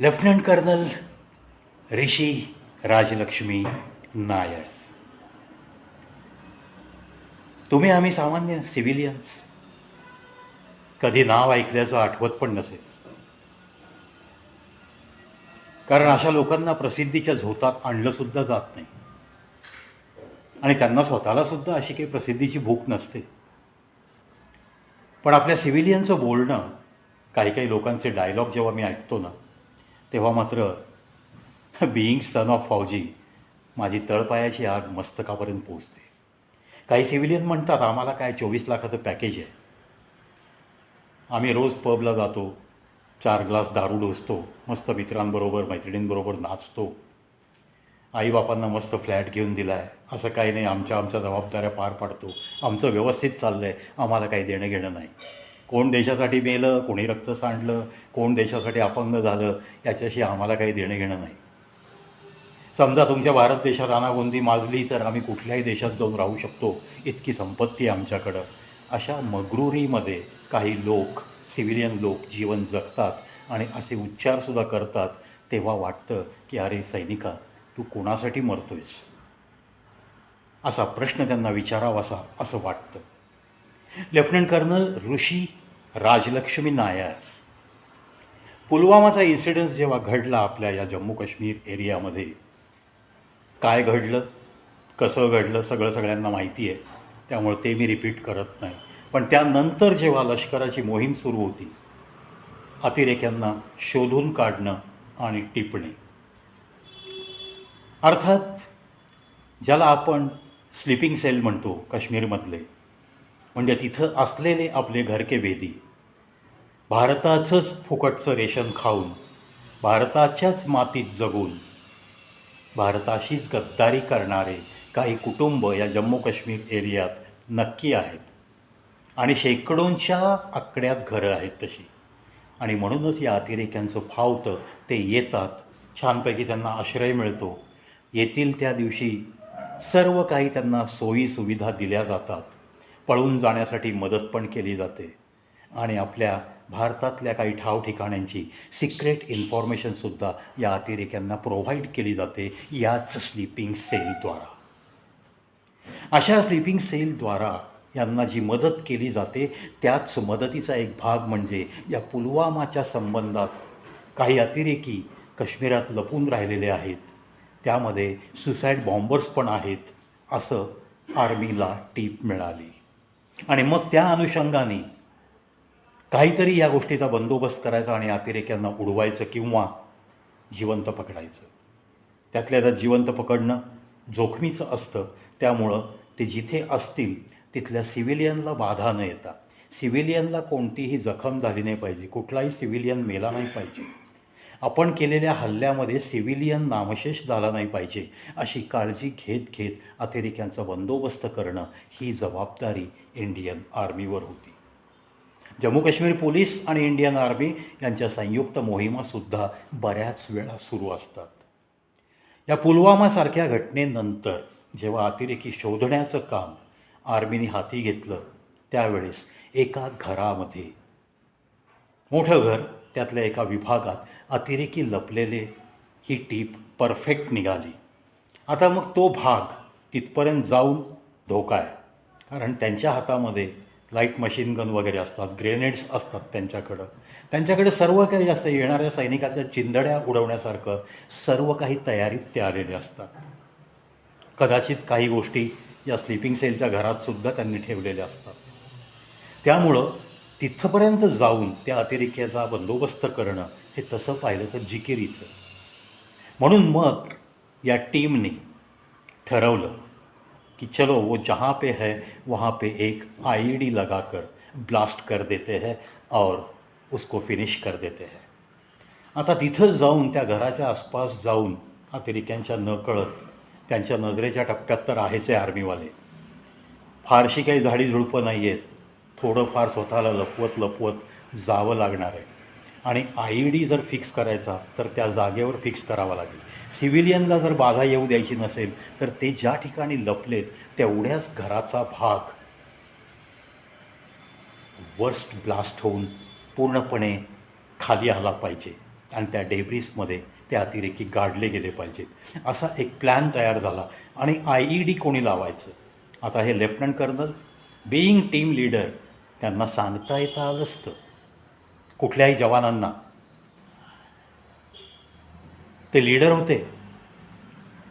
Lieutenant colonel Rishi Rajalakshmi Nair. तुम्ही आम्ही सामान्य सिव्हिलियन्स। कधी नाव ऐकल्याचं आठवत पण नसेल। कारण अशा लोकांना प्रसिद्धीच्या झोतात आणलंसुद्धा जात नाही। आणि त्यांना स्वतःला सुद्धा अशी काही प्रसिद्धीची भूक नसते। पण आपल्या सिव्हिलियनचं बोलणं काही काही लोकांचे डायलॉग जेव्हा मी ऐकतो ना तेव्हा मात्र बिईंग सन ऑफ फौजी माझी तळपायाची आग मस्तकापर्यंत पोचते काही सिव्हिलियन म्हणतात आम्हाला काय चोवीस लाखाचं पॅकेज आहे. आम्ही रोज पबला जातो चार ग्लास दारू डोसतो मस्त मित्रांबरोबर मैत्रिणींबरोबर नाचतो. आईबापांना मस्त फ्लॅट घेऊन दिला आहे असं काही नाही आमच्या आमच्या जबाबदाऱ्या पार पाडतो. आमचं व्यवस्थित चाललं आहे आम्हाला काही देणं घेणं नाही. कोण देशासाठी मेलं कोणी रक्त सांडलं कोण देशासाठी अपंग झालं याच्याशी आम्हाला काही देणं घेणं नाही. समजा तुमच्या भारत देशात अनागोंदी माजली तर आम्ही कुठल्याही देशात जाऊन राहू शकतो. इतकी संपत्ती आहे आमच्याकडं. अशा मगरुरीमध्ये काही लोक सिव्हिलियन लोक जीवन जगतात आणि असे उच्चारसुद्धा करतात. तेव्हा वाटतं की अरे सैनिका तू कोणासाठी मरतोयस? असा प्रश्न त्यांना विचारावासा असं वाटतं. Lieutenant colonel Rishi Rajalakshmi Nair. पुलवामाचा incidence जेव्हा घडला आपल्या या जम्मू काश्मीर एरियामध्ये काय घडलं कसं घडलं सगळं सगळ्यांना माहिती आहे. त्यामुळे ते मी रिपीट करत नाही. पण त्यानंतर जेव्हा लष्कराची मोहीम सुरू होती अतिरेक्यांना शोधून काढणं आणि टिपणे. अर्थात ज्याला आपण स्लिपिंग सेल म्हणतो काश्मीरमधले म्हणजे तिथं असलेले आपले घरके भेदी भारताचंच फुकटचं रेशन खाऊन भारताच्याच मातीत जगून भारताशीच गद्दारी करणारे काही कुटुंब या जम्मू काश्मीर एरियात नक्की आहेत. आणि शेकडोंच्या आकड्यात घरं आहेत तशी. आणि म्हणूनच या अतिरेक्यांचं फावतं ते येतात. छानपैकी त्यांना आश्रय मिळतो. येतील त्या दिवशी सर्व काही त्यांना सोयी सुविधा दिल्या जातात. पळून जाण्यासाठी मदत पण केली जाते. आणि आपल्या भारतातल्या काही ठाव ठिकाणांची सिक्रेट इन्फॉर्मेशनसुद्धा या अतिरेक्यांना प्रोव्हाइड केली जाते याच स्लीपिंग सेलद्वारा अशा स्लीपिंग सेलद्वारा यांना जी मदत केली जाते त्याच मदतीचा एक भाग म्हणजे या पुलवामाच्या संबंधात काही अतिरेकी काश्मीरात लपून राहिलेले आहेत. त्यामध्ये सुसाईड बॉम्बर्स पण आहेत असं आर्मीला टीप मिळाली. आणि मग त्या अनुषंगाने काहीतरी या गोष्टीचा बंदोबस्त करायचा आणि अतिरेक्यांना उडवायचं किंवा जिवंत पकडायचं. त्यातल्या त्यात जिवंत पकडणं जोखमीचं असतं. त्यामुळं ते जिथे असतील तिथल्या सिव्हिलियनला बाधा न येता. सिव्हिलियनला कोणतीही जखम झाली नाही पाहिजे. कुठलाही सिव्हिलियन मेला नाही पाहिजे. आपण केलेल्या हल्ल्यामध्ये सिव्हिलियन नामशेष झाला नाही पाहिजे अशी काळजी घेत घेत अतिरेक्यांचा बंदोबस्त करणं ही जबाबदारी इंडियन आर्मीवर होती. जम्मू काश्मीर पोलीस आणि इंडियन आर्मी यांच्या संयुक्त मोहिमासुद्धा बऱ्याच वेळा सुरू असतात. या पुलवामासारख्या घटनेनंतर जेव्हा अतिरेकी शोधण्याचं काम आर्मीने हाती घेतलं त्यावेळेस एका घरामध्ये मोठं घर त्यातल्या एका विभागात अतिरेकी लपलेले ही टीप परफेक्ट निघाली. आता मग तो भाग तिथपर्यंत जाऊन धोका आहे. कारण त्यांच्या हातामध्ये लाइट मशीन गन वगैरे असतात ग्रेनेड्स असतात त्यांच्याकडं. त्यांच्याकडे सर्व काही असतं. येणाऱ्या सैनिकाच्या चिंदड्या उडवण्यासारखं सर्व काही तयारीत ते आलेले असतात. कदाचित काही गोष्टी या स्लीपिंग सेलच्या घरातसुद्धा त्यांनी ठेवलेल्या असतात. त्यामुळं तिथंपर्यंत जाऊन त्या अतिरेक्याचा बंदोबस्त करणं हे तसं पाहिलं तर जिकिरीचं. म्हणून मग या टीमने ठरवलं कि चलो वो जहाँ पे है वहाँ पे एक आईडी लगाकर ब्लास्ट कर देते हैं और उसको फिनिश कर देते हैं. आता तिथं जाऊन त्या घराच्या आसपास जाऊन अतिरेक्यांच्या न कळत त्यांच्या नजरेच्या टप्प्यात तर आहेच आहे आर्मीवाले फारशी काही झाडी झुडपं नाही आहेत थोडंफार स्वतःला लपवत लपवत जावं लागणार आहे. आणि आय डी जर फिक्स करायचा तर त्या जागेवर फिक्स करावा लागेल. सिव्हिलियनला जर बाधा येऊ द्यायची नसेल तर ते ज्या ठिकाणी लपलेत तेवढ्याच घराचा भाग वर्स्ट ब्लास्ट होऊन पूर्णपणे खाली आला पाहिजे. आणि त्या डेब्रिसमध्ये ते अतिरेकी गाडले गेले पाहिजेत. असा एक प्लॅन तयार झाला. आणि आय ई डी कोणी लावायचं? आता हे lieutenant colonel being team leader सांगता येता आलं असतं ते लीडर होते.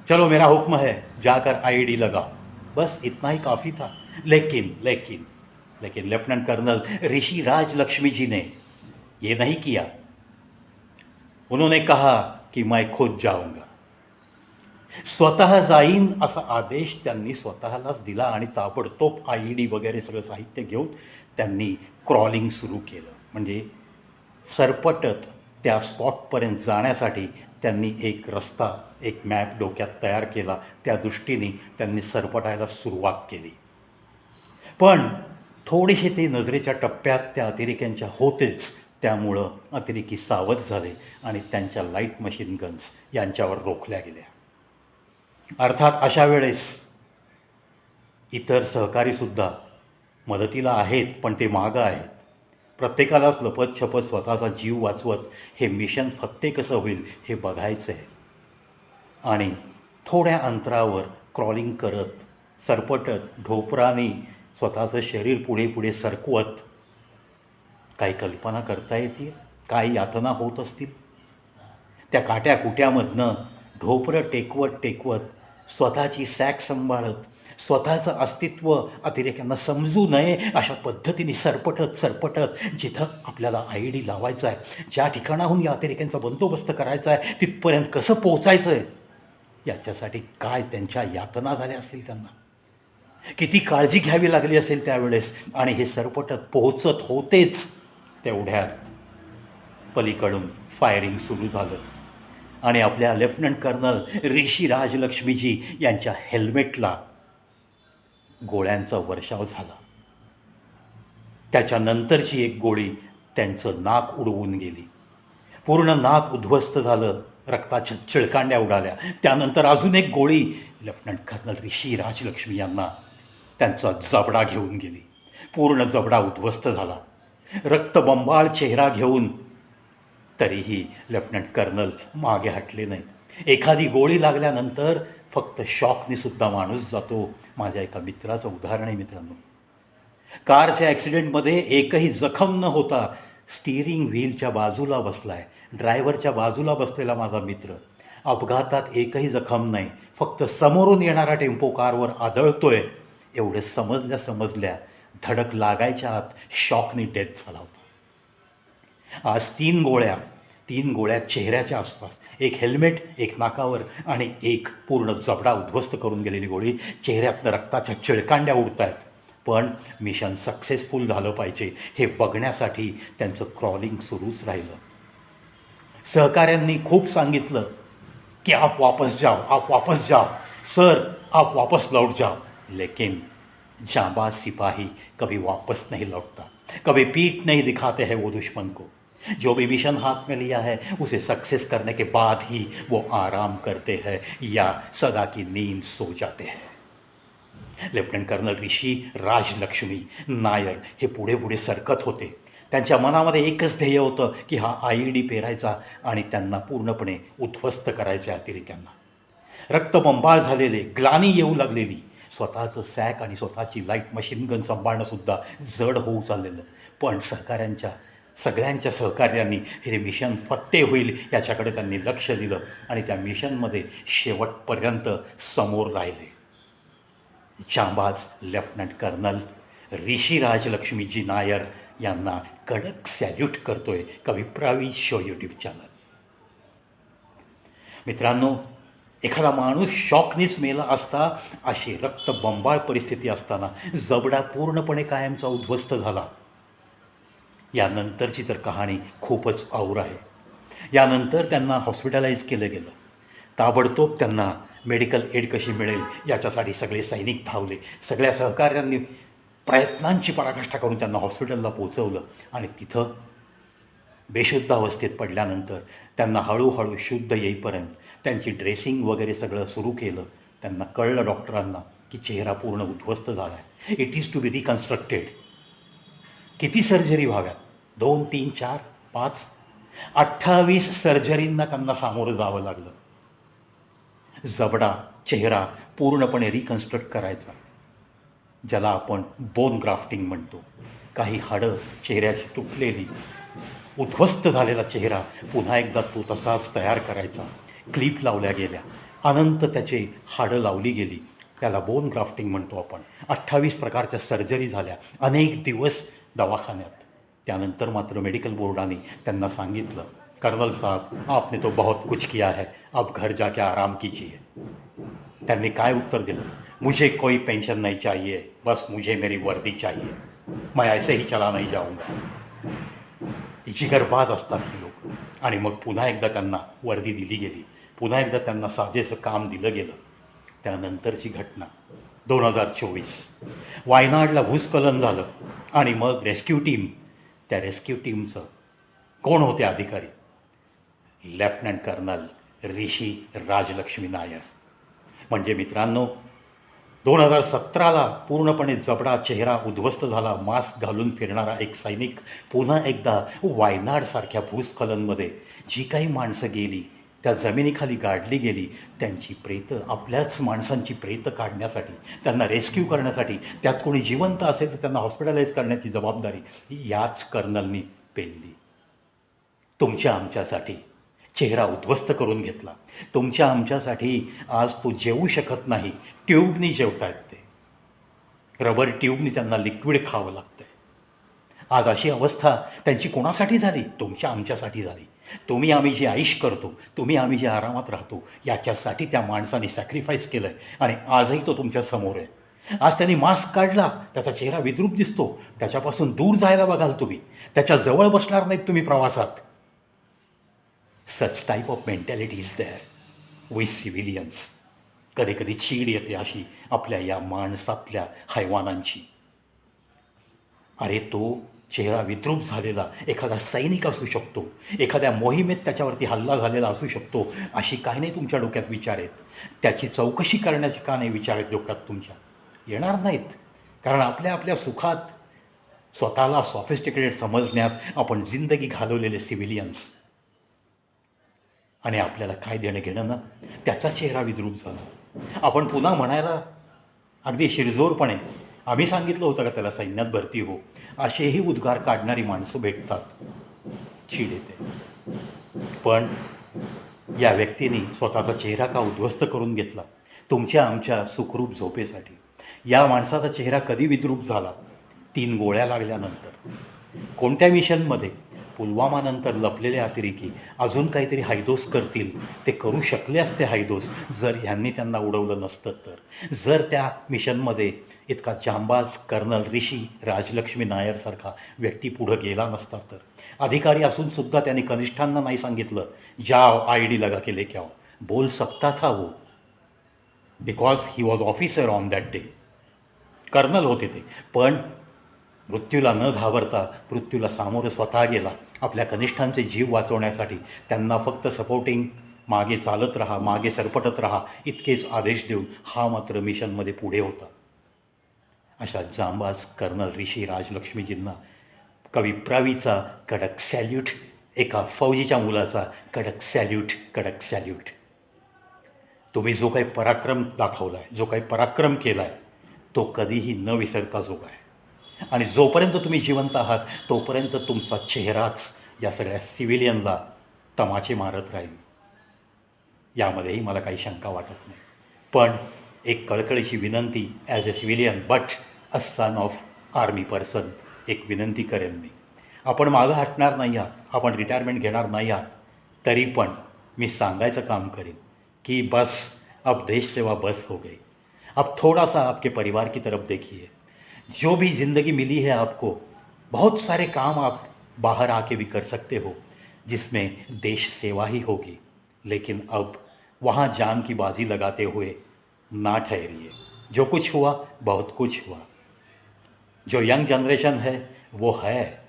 चलो, मेरा हुक्म है, जाकर आईडी लगाओ. बस, इतना ही काफ़ी था. लेकिन लेकिन लेकिन लेफ्टिनेंट कर्नल ऋषि राज लक्ष्मी जी ने ये नहीं किया. उन्होंने कहा कि मैं खुद जाऊँगा। स्वतः जाईन असा आदेश त्यांनी स्वतःलाच दिला आणि ताबडतोब आय ई डी वगैरे सगळं साहित्य घेऊन त्यांनी क्रॉलिंग सुरू केलं. म्हणजे सरपटत त्या स्पॉटपर्यंत जाण्यासाठी त्यांनी एक रस्ता एक मॅप डोक्यात तयार केला. त्या दृष्टीने त्यांनी सरपटायला सुरुवात केली. पण थोडेसे ते नजरेच्या टप्प्यात त्या अतिरेक्यांच्या होतेच. त्यामुळं अतिरेकी सावध झाले आणि त्यांच्या लाइट मशीन गन्स यांच्यावर रोखल्या गेल्या. अर्थात अशा वेळेस इतर सहकारीसुद्धा मदतीला आहेत पण ते मागं आहेत. प्रत्येकालाच लपत छपत स्वतःचा जीव वाचवत हे मिशन फत्ते कसं होईल हे बघायचं आहे. आणि थोड्या अंतरावर क्रॉलिंग करत सरपटत ढोपराने स्वतःचं शरीर पुढे पुढे सरकवत काही कल्पना करता येते काही यातना होत असतील? त्या काट्या कुट्यामधनं ढोपरं टेकवत टेकवत स्वतःची सॅक सांभाळत स्वतःचं अस्तित्व अतिरेक्यांना समजू नये अशा पद्धतीने सरपटत सरपटत जिथं आपल्याला आय डी लावायचं आहे ज्या ठिकाणाहून या अतिरेक्यांचा बंदोबस्त करायचा आहे तिथपर्यंत कसं पोचायचं आहे याच्यासाठी काय त्यांच्या यातना झाल्या असतील त्यांना? किती काळजी घ्यावी लागली असेल त्यावेळेस? आणि हे सरपटत पोहोचत होतेच तेवढ्यात पलीकडून फायरिंग सुरू झालं. आणि आपल्या लेफ्टनंट कर्नल ऋषी राजलक्ष्मीजी यांच्या हेल्मेटला गोळ्यांचा वर्षाव झाला. त्याच्यानंतरची एक गोळी त्यांचं नाक उडवून गेली. पूर्ण नाक उद्ध्वस्त झालं रक्ताच्या चिळकांड्या उडाल्या. त्यानंतर अजून एक गोळी लेफ्टनंट कर्नल ऋषी राजलक्ष्मी यांना त्यांचा जबडा घेऊन गेली. पूर्ण जबडा उद्ध्वस्त झाला. रक्तबंबाळ चेहरा घेऊन तरीही लेफ्टनंट कर्नल मागे हटले नाहीत. एखादी गोळी लागल्यानंतर फक्त शॉकने सुद्धा माणूस जातो माझ्या एका मित्राचं उदाहरण आहे मित्रांनो. कारच्या ॲक्सिडेंटमध्ये एकही जखम न होता स्टिअरिंग व्हीलच्या बाजूला बसला आहे ड्रायव्हरच्या बाजूला बसलेला माझा मित्र. अपघातात एकही जखम नाही फक्त समोरून येणारा टेम्पो कारवर आदळतोय. एवढे समजल्या समजल्या धडक लागायच्या आत शॉकने डेथ झाला होता. आज तीन गोळ्या तीन गोळ्या चेहऱ्याच्या आसपास एक हेल्मेट एक नाकावर आणि एक पूर्ण जबडा उद्ध्वस्त करून गेलेली गोळी चेहऱ्यातनं रक्ताच्या चिळकांड्या उडत आहेत पण मिशन सक्सेसफुल झालं पाहिजे हे बघण्यासाठी त्यांचं क्रॉलिंग सुरूच राहिलं. सहकाऱ्यांनी खूप सांगितलं की आप वापस जाओ आप वापस जाओ. सर आप वापस लौट जाओ. लेकिन जाबाज सिपाही कभी वापस नहीं लौटता कभी पीठ नहीं दिखाते हैं वो दुश्मन को। जो भी मिशन हाथ में लिया है उसे सक्सेस करने के बाद ही वो आराम करते हैं या सदा की नींद सो जाते हैं। लेफ्टनंट कर्नल ऋषी राजलक्ष्मी नायर हे पुढे पुढे सरकत होते. त्यांच्या मनामध्ये एकच ध्येय होतं की हा आय ई डी पेरायचा आणि त्यांना पूर्णपणे उद्ध्वस्त करायच्या अतिरेक्यांना. रक्तबंबाळ झालेले ग्लानी येऊ लागलेली स्वतःचं सॅक आणि स्वतःची लाइट मशीन गन सांभाळणंसुद्धा जड होऊ चाललेलं. पण सहकाऱ्यांच्या सगळ्यांच्या सहकार्यांनी हे मिशन फत्ते होईल याच्याकडे त्यांनी लक्ष दिलं आणि त्या मिशनमध्ये शेवटपर्यंत समोर राहिले. जांबाज लेफ्टनंट कर्नल ऋषीराज राजलक्ष्मीजी नायर यांना कडक सॅल्यूट करतोय कविप्रावी शो यूट्यूब चॅनल मित्रांनो एखादा माणूस शॉकनीच मेला असता अशी रक्तबंबाळ परिस्थिती असताना जबडा पूर्णपणे कायमचा उद्ध्वस्त झाला. यानंतरची तर कहाणी खूपच आऊर आहे. यानंतर त्यांना हॉस्पिटलाइज केलं गेलं. ताबडतोब त्यांना मेडिकल एड कशी मिळेल याच्यासाठी सगळे सैनिक धावले. सगळ्या सहकार्यांनी प्रयत्नांची पराकाष्ठा करून त्यांना हॉस्पिटलला पोचवलं आणि तिथं बेशुद्ध अवस्थेत पडल्यानंतर त्यांना हळूहळू शुद्ध येईपर्यंत त्यांची ड्रेसिंग वगैरे सगळं सुरू केलं. त्यांना कळलं डॉक्टरांना की चेहरा पूर्ण उद्ध्वस्त झाला आहे it is to be reconstructed किती सर्जरी व्हाव्यात? दोन तीन चार पाच? अठ्ठावीस सर्जरींना त्यांना सामोरं जावं लागलं. जबडा चेहरा पूर्णपणे रिकन्स्ट्रक्ट करायचा. ज्याला आपण बोन ग्राफ्टिंग म्हणतो. काही हाडं चेहऱ्याची तुटलेली. उद्ध्वस्त झालेला चेहरा पुन्हा एकदा तो तसाच तयार करायचा. क्लिप लावल्या गेल्या. अनंत त्याचे हाडं लावली गेली. त्याला बोन ग्राफ्टिंग म्हणतो आपण. अठ्ठावीस प्रकारच्या सर्जरी झाल्या. अनेक दिवस दवाखान्यात. त्यानंतर मात्र मेडिकल बोर्डाने त्यांना सांगितलं कर्नल साहब आपने तो बहुत कुछ किया है अब घर जाके आराम कीजिए. त्यांनी काय उत्तर दिलं? मुझे कोई पेंशन नहीं चाहिए बस मुझे मेरी वर्दी चाहिए. मैं ऐसे ही चला नहीं जाऊंगा. जिगरबाज असतात ही लोक. आणि मग पुन्हा एकदा त्यांना वर्दी दिली गेली. पुन्हा एकदा त्यांना साजेसं काम दिलं गेलं. त्यानंतरची घटना. दोन हजार चोवीस. वायनाडला भूस्खलन झालं आणि मग रेस्क्यू टीम त्या रेस्क्यू टीमचं कोण होते अधिकारी? Lieutenant colonel Rishi Rajalakshmi Nair. म्हणजे मित्रांनो दोन हजार सतराला पूर्णपणे जबडा चेहरा उद्ध्वस्त झाला मास्क घालून फिरणारा एक सैनिक पुन्हा एकदा वायनाडसारख्या भूस्खलनमध्ये जी काही माणसं गेली त्या जमिनीखाली गाडली गेली त्यांची प्रेतं आपल्याच माणसांची प्रेतं काढण्यासाठी त्यांना रेस्क्यू करण्यासाठी त्यात कोणी जिवंत असेल तर त्यांना हॉस्पिटलाइज करण्याची जबाबदारी ही याच कर्नलनी पेलली. तुमच्या आमच्यासाठी चेहरा उद्ध्वस्त करून घेतला. तुमच्या आमच्यासाठी आज तो जेवू शकत नाही ट्यूबनी जेवतायत ते. रबर ट्यूबनी त्यांना लिक्विड खावं लागतं आज अशी अवस्था त्यांची कोणासाठी झाली? तुमच्या आमच्यासाठी झाली. तुम्ही आम्ही जे आईश करतो तुम्ही आम्ही जे आरामात राहतो याच्यासाठी त्या माणसाने सॅक्रिफाईस केलं आहे आणि आजही तो तुमच्यासमोर आहे. आज त्यांनी मास्क काढला त्याचा चेहरा विद्रूप दिसतो त्याच्यापासून दूर जायला बघाल तुम्ही त्याच्याजवळ बसणार नाहीत तुम्ही प्रवासात. Such type of mentality is there with civilians कधी कधी चीड येते अशी आपल्या या माणसातल्या हैवानांची. अरे तो चेहरा विद्रूप झालेला एखादा सैनिक असू शकतो एखाद्या मोहिमेत त्याच्यावरती हल्ला झालेला असू शकतो अशी काही नाही तुमच्या डोक्यात विचार आहेत. त्याची चौकशी करण्याचे का नाही विचार आहेत डोक्यात तुमच्या? येणार नाहीत. कारण आपल्या आपल्या सुखात स्वतःला सॉफिस्टिकेटेड समजण्यात आपण जिंदगी घालवलेले सिव्हिलियन्स आणि आपल्याला काय देणं घेणं ना त्याचा चेहरा विद्रूप झाला. आपण पुन्हा म्हणायला अगदी शिरजोरपणे आम्ही सांगितलं होतं का त्याला सैन्यात भरती हो? असेही उद्गार काढणारी माणसं भेटतात. चीड येते. पण या व्यक्तीने स्वतःचा चेहरा का उद्ध्वस्त करून घेतला? तुमच्या आमच्या सुखरूप झोपेसाठी. या माणसाचा चेहरा कधी विद्रूप झाला? तीन गोळ्या लागल्यानंतर. कोणत्या मिशनमध्ये? पुलवामानंतर लपलेले अतिरेकी अजून काहीतरी हायदोस करतील. ते करू शकले असते हायदोस. जर ह्यांनी त्यांना उडवलं नसतं तर. जर त्या मिशनमध्ये इतका जांबाज कर्नल ऋषी राजलक्ष्मी नायरसारखा व्यक्ती पुढं गेला नसता तर. अधिकारी असूनसुद्धा त्यांनी कनिष्ठांना नाही सांगितलं. जाओ आय डी लगा के लेके आओ. बोल सकता था वो. Because he was officer on that day colonel होते ते. पण मृत्यूला न घाबरता मृत्यूला सामोरं स्वतः गेला. आपल्या कनिष्ठांचे जीव वाचवण्यासाठी त्यांना फक्त सपोर्टिंग मागे चालत राहा मागे सरपटत राहा इतकेच आदेश देऊन हा मात्र मिशनमध्ये पुढे होता. अशा जांबाज कर्नल ऋषी राजलक्ष्मीजींना कविप्रावीचा कडक सॅल्यूट एका फौजीच्या मुलाचा कडक सॅल्यूट कडक सॅल्यूट तुम्ही जो काही पराक्रम दाखवला आहे जो काही पराक्रम केला आहे तो कधीही न विसरता जोगाय आणि जोपर्यंत तुम्ही जिवंत आहात तोपर्यंत तुमचा चेहराच या सगळ्या सिव्हिलियनला तमाचे मारत राहील. यामध्येही मला काही शंका वाटत नाही. पण एक कळकळीची विनंती as a civilian but a son of army person एक विनंती करेन मी. आपण मागं हटणार नाही आहात आपण रिटायरमेंट घेणार नाही आहात तरी पण मी सांगायचं काम करेन की बस अब देश सेवा बस हो गई. अब थोड़ा सा आपके परिवार की तरफ देखिए. जो भी ज़िंदगी मिली है आपको, बहुत सारे काम आप बाहर आके भी कर सकते हो, जिसमें देश सेवा ही होगी। लेकिन अब वहाँ जान की बाजी लगाते हुए ना ठहरिए। जो कुछ हुआ, बहुत कुछ हुआ। जो यंग जनरेशन है, वो है।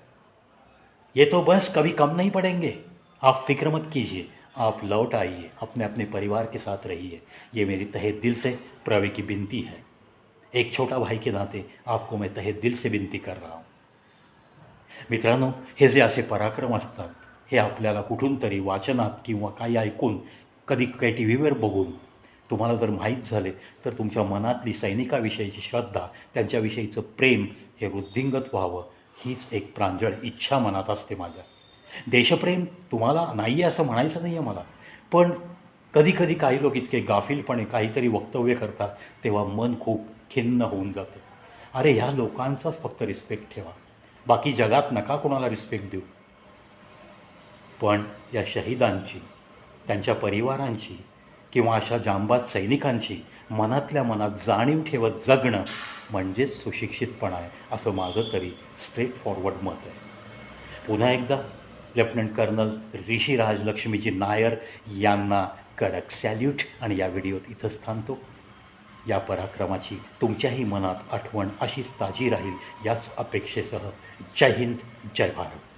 ये तो बस कभी कम नहीं पड़ेंगे। आप फ़िक्र मत कीजिए। आप लौट आइए। अपने अपने परिवार के साथ रहिए। ये मेरी तहे दिल से प्रवी की विनती है। एक छोटा भाई के नाते आपको मैं तहे दिल से विनती कर रहा हूँ। मित्रांनो हे जे असे पराक्रम असतात हे आपल्याला कुठून तरी वाचनात किंवा काही ऐकून कधी काही टी व्हीवर बघून तुम्हाला जर माहीत झाले तर तुमच्या मनातली सैनिकाविषयीची श्रद्धा त्यांच्याविषयीचं प्रेम हे वृद्धिंगत व्हावं हीच एक प्रांजळ इच्छा मनात असते माझ्या. देशप्रेम तुम्हाला नाही आहे असं म्हणायचं नाही आहे मला पण कधीकधी काही लोक इतके गाफीलपणे काहीतरी वक्तव्य करतात तेव्हा मन खूप खिन्न होऊन जातं. अरे ह्या लोकांचाच फक्त रिस्पेक्ट ठेवा. बाकी जगात नका कोणाला रिस्पेक्ट देऊ. पण या शहीदांची त्यांच्या परिवारांची किंवा अशा जांबात सैनिकांची मनातल्या मनात जाणीव ठेवत जगणं म्हणजेच सुशिक्षितपणा आहे असं माझं तरी स्ट्रेट फॉरवर्ड मत आहे. पुन्हा एकदा लेफ्टनंट कर्नल ऋषीराज लक्ष्मीजी नायर यांना कडक सॅल्यूट आणि या व्हिडिओत इथंच थांबतो या पराक्रमाची तुमच्याही मनात आठवण अशीच ताजी राहील याच अपेक्षेसह. जय हिंद जय भारत.